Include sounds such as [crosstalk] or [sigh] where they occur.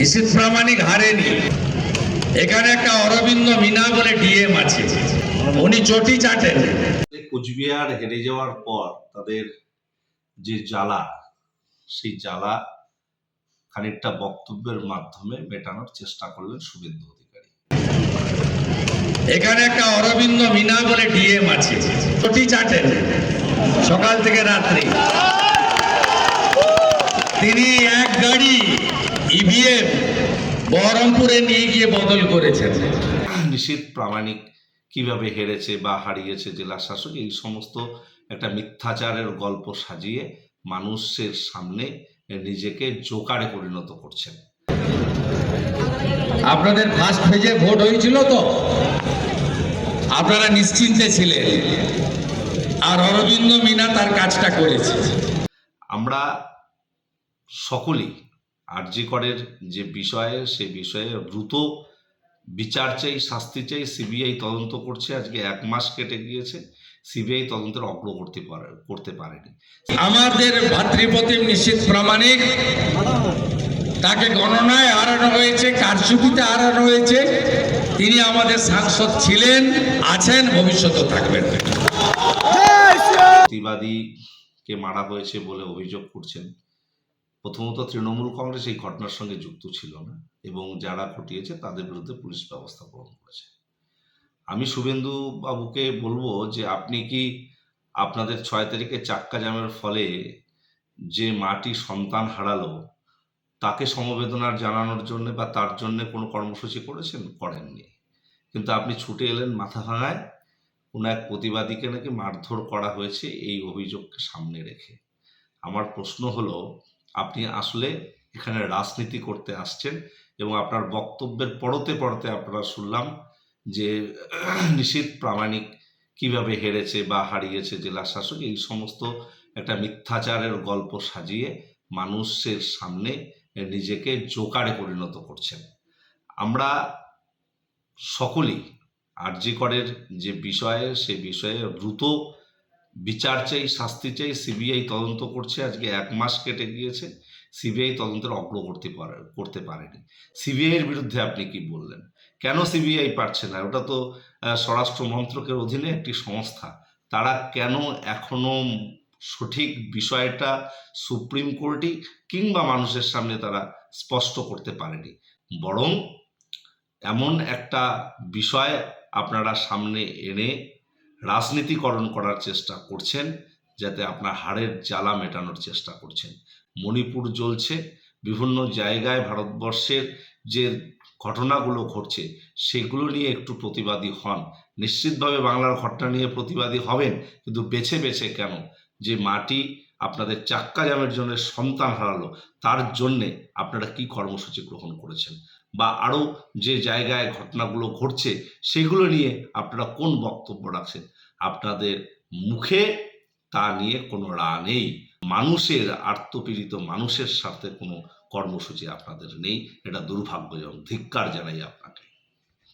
নিশ্চিত প্রামাণিক হারেনি এখানে একটা অরবিন্দ মিনা বলে ডিএম আছে। উনি চটি চাটেন। কোচবিহার হেরে যাওয়ার পর তাদের যে জ্বালা সেই জ্বালা খানিকটা বক্তব্যের মাধ্যমে মেটানোর চেষ্টা করলেন শুভেন্দু অধিকারী। এখানে একটা অরবিন্দ মিনা বলে ডিএম আছে। চটি চাটেন। সকাল থেকে রাত্রি। তিনি এক গাড়ি ইভিএম বহরমপুরে নিয়ে গিয়ে বদল করেছেন। নিশীত প্রামাণিক কীভাবে হেরেছে বা হারিয়েছে জেলা শাসক এই সমস্ত একটা মিথ্যাচারের গল্প সাজিয়ে মানুষের সামনে নিজেকে জোকারে পরিণত করছেন। আপনাদের ফার্স্ট ফেজে ভোট হয়েছিল তো? আপনারা নিশ্চিন্তে ছিলেন। আর অরবিন্দ মিনা তার কাজটা করেছে। আমরা সকলেই আরজিকরের যে বিষয়ে সে বিষয়ে দ্রুত বিচার চাই শাস্তি চাই সিবিআই তদন্ত করছে। আজকে এক মাস কেটে গিয়েছে সিবিআই তদন্তের অগ্রগতি পারে- করতে পারেনি। আমাদের ভাতৃপ্রতিম নিশ্চিত প্রামাণিক তাকে গণনায় হারানো হয়েছে কারচুপিতে হারানো হয়েছে। তিনি আমাদের সাংসদ ছিলেন আছেন ভবিষ্যতে থাকবেন। প্রতিবাদীকে মারা হয়েছে বলে অভিযোগ করছেন। প্রথমত তৃণমূল কংগ্রেস এই ঘটনার সঙ্গে যুক্ত ছিল না, এবং যারা ঘটিয়েছে তাদের বিরুদ্ধে পুলিশ ব্যবস্থা গ্রহণ করেছে। আমি শুভেন্দু বাবুকে বলব যে আপনি কি আপনাদের ছয় তারিখে চাক্কা জামের ফলে যে মাটি সন্তান হারালো, তাকে সমবেদনার জানানোর জন্য বা তার জন্য কোনো কর্মসূচি করেছেন? করেননি। কিন্তু আপনি ছুটে এলেন মাথা ভাঙায় কোনো এক প্রতিবাদীকে নাকি মারধর করা হয়েছে এই অভিযোগকে সামনে রেখে। আমার প্রশ্ন হলো আপনি আসলে এখানে রাজনীতি করতে আসছেন এবং আপনার বক্তব্যের পড়তে পরতে আপনারা শুনলাম যে [clears throat] নিশীত প্রামাণিক কীভাবে হেরেছে বা হারিয়েছে জেলা শাসক এই সমস্ত একটা মিথ্যাচারের গল্প সাজিয়ে মানুষের সামনে নিজেকে জোকারে পরিণত করছেন। আমরা সকলেই আরজিকরের যে বিষয়ে, সে বিষয়ে দ্রুত বিচার চাই শাস্তি চাই সিবিআই তদন্ত করছে। আজকে এক মাস কেটে গিয়েছে। সিবিআই তদন্তের অগ্রগতি করতে পারেনি। সিবিআই এর বিরুদ্ধে আপনি কি বললেন? কেন সিবিআই পারছে না? ওটা তো স্বরাষ্ট্র মন্ত্রকের অধীনে একটি সংস্থা। তারা কেন এখনও সঠিক বিষয়টা সুপ্রিম কোর্টই কিংবা মানুষের সামনে তারা স্পষ্ট করতে পারেনি? বরং এমন একটা বিষয় আপনারা সামনে এনে রাজনীতিকরণ করার চেষ্টা করছেন, যাতে আপনার হাড়ের জ্বালা মেটানোর চেষ্টা করছেন। মণিপুর জ্বলছে, বিভিন্ন জায়গায় ভারতবর্ষের যে ঘটনাগুলো ঘটছে, সেগুলো নিয়ে একটু প্রতিবাদী হন। নিশ্চিতভাবে বাংলার ঘটনা নিয়ে প্রতিবাদী হবেন, কিন্তু বেছে বেছে কেন? যে মাটি আপনাদের চাক্কা জামের জন্য সন্তান হারালো, তার জন্যে আপনারা কি কর্মসূচি গ্রহণ করেছেন? বা আরও যে জায়গায় ঘটনাগুলো ঘটছে, সেগুলো নিয়ে আপনারা কোন বক্তব্য রাখছেন? আপনাদের মুখে তা নিয়ে কোনো রা নেই। মানুষের, আত্মপীড়িত মানুষের সাথে কোনো কর্মসূচি আপনাদের নেই। এটা দুর্ভাগ্যজনক, ধিক্কার জানাই আপনাকে।